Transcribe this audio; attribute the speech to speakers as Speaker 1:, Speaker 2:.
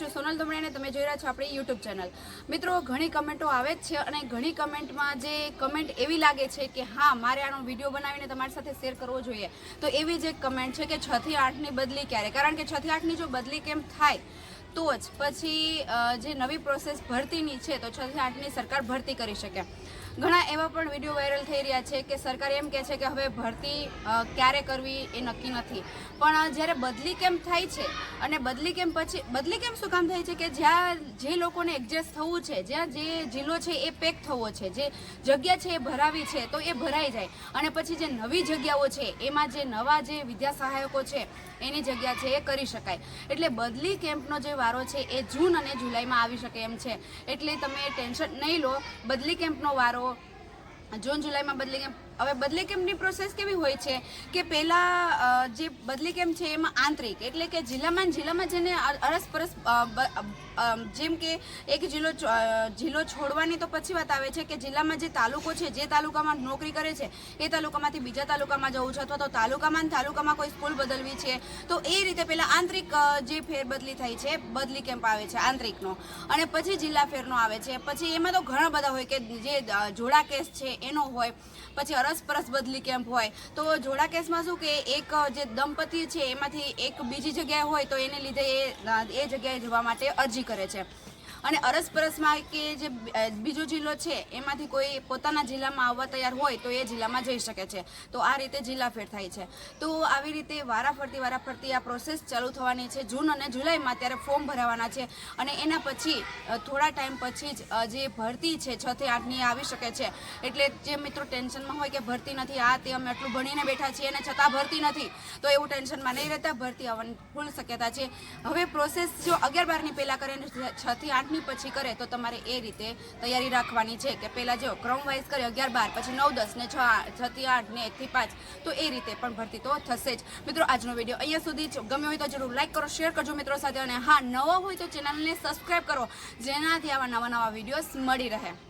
Speaker 1: છું સોનલ દમણે અને તમે જોઈ રહ્યા છો આપણી યુટ્યુબ ચેનલ. મિત્રો, ઘણી કમેન્ટો આવે જ છે અને ઘણી કમેન્ટમાં જે કમેન્ટ એવી લાગે છે કે હા, મારે આનો વીડિયો બનાવીને તમારી સાથે શેર કરવો જોઈએ. તો એવી જ એક કમેન્ટ છે કે છથી આઠની બદલી ક્યારે? કારણ કે છથી આઠની જો બદલી કેમ થાય તો જ પછી જે નવી પ્રોસેસ ભરતીની છે, તો છથી આઠની સરકાર ભરતી કરી શકે. ઘણા એવા પણ વીડિયો વાયરલ થઈ રહ્યા છે કે સરકાર એમ કહે છે કે હવે ભરતી ક્યારે કરવી એ નક્કી નથી. પણ જ્યારે બદલી કેમ થાય છે અને બદલી કેમ પછી, બદલી કેમ શું કામ થાય છે કે જ્યાં જે લોકોને એડજસ્ટ થવું છે, જ્યાં જે જિલ્લો છે એ પેક થવો છે, જે જગ્યા છે એ ભરાવી છે, તો એ ભરાઈ જાય. અને પછી જે નવી જગ્યાઓ છે, એમાં જે નવા જે વિદ્યા સહાયકો છે, એની જગ્યા છે એ કરી શકાય. એટલે બદલી કેમ્પનો જે વારો છે એ જૂન અને જુલાઈમાં આવી શકે એમ છે. એટલે તમે ટેન્શન નહીં લો. બદલી કેમ્પનો વારો, જૂન જુલાઈમાં બદલી કેમ્પ હવે બદલી કેમ્પની પ્રોસેસ કેવી હોય છે? કે પહેલાં જે બદલી કેમ્પ છે એમાં આંતરિક, એટલે કે જિલ્લામાં જિલ્લામાં જેને અરસપરસ જેમ કે એક જિલ્લો જિલ્લો છોડવાની તો પછી વાત આવે છે કે જિલ્લામાં જે તાલુકો છે, જે તાલુકામાં નોકરી કરે છે, એ તાલુકામાંથી બીજા તાલુકામાં જવું છે, અથવા તો તાલુકામાં તાલુકામાં કોઈ સ્કૂલ બદલવી છે, તો એ રીતે પહેલાં આંતરિક જે ફેરબદલી થાય છે, બદલી કેમ્પ આવે છે, આંતરિકનો. અને પછી જિલ્લા ફેરનો આવે છે, પછી એમાં તો ઘણા બધા હોય કે જે જોડા કેસ છે, એનો હોય, પછી અરસપરસ બદલી કેમ્પ હોય. તો જોડા કેસમાં શું કે એક જે દંપતી છે, એમાંથી એક બીજી જગ્યાએ હોય તો એને લીધે એ એ જગ્યાએ જવા માટે અરજી કરે છે. અને અરસપરસમાં કે જે બીજો જિલ્લો છે, એમાંથી કોઈ પોતાના જિલ્લામાં આવવા તૈયાર હોય તો એ જિલ્લામાં જઈ શકે છે. તો આ રીતે જિલ્લા ફેર થાય છે. તો આવી રીતે વારાફરતી વારાફરતી આ પ્રોસેસ ચાલુ થવાની છે. જૂન અને જુલાઈમાં ત્યારે ફોર્મ ભરાવાના છે અને એના પછી થોડા ટાઈમ પછી જ જે ભરતી છે, છ થી આઠની આવી શકે છે. એટલે જે મિત્રો ટેન્શનમાં હોય કે ભરતી નથી, આ તે અમે આટલું ભણીને બેઠા છીએ અને છતાં ભરતી નથી, તો એવું ટેન્શનમાં નહીં રહેતા. ભરતી આવવાની ફૂલ શક્યતા છે. હવે પ્રોસેસ જો અગિયાર બારની પહેલાં કરીને છથી થી આઠની પછી કરે તો તમારે એ રીતે તૈયારી રાખવાની છે કે પહેલાં જો ક્રમ વાઇઝ કરે અગિયાર, બાર, પછી નવ, દસ ને છ આ- છ થી આઠ ને એકથી પાંચ, તો એ રીતે પણ ભરતી તો થશે જ. મિત્રો, આજનો વીડિયો અહીંયા સુધી ગમ્યો હોય તો જરૂર લાઈક કરો શેર કરજો મિત્રો સાથે, અને હા, નવા હોય તો ચેનલને સબસ્ક્રાઈબ કરો, જેનાથી આવા નવા નવા વિડીયોઝ મળી રહે.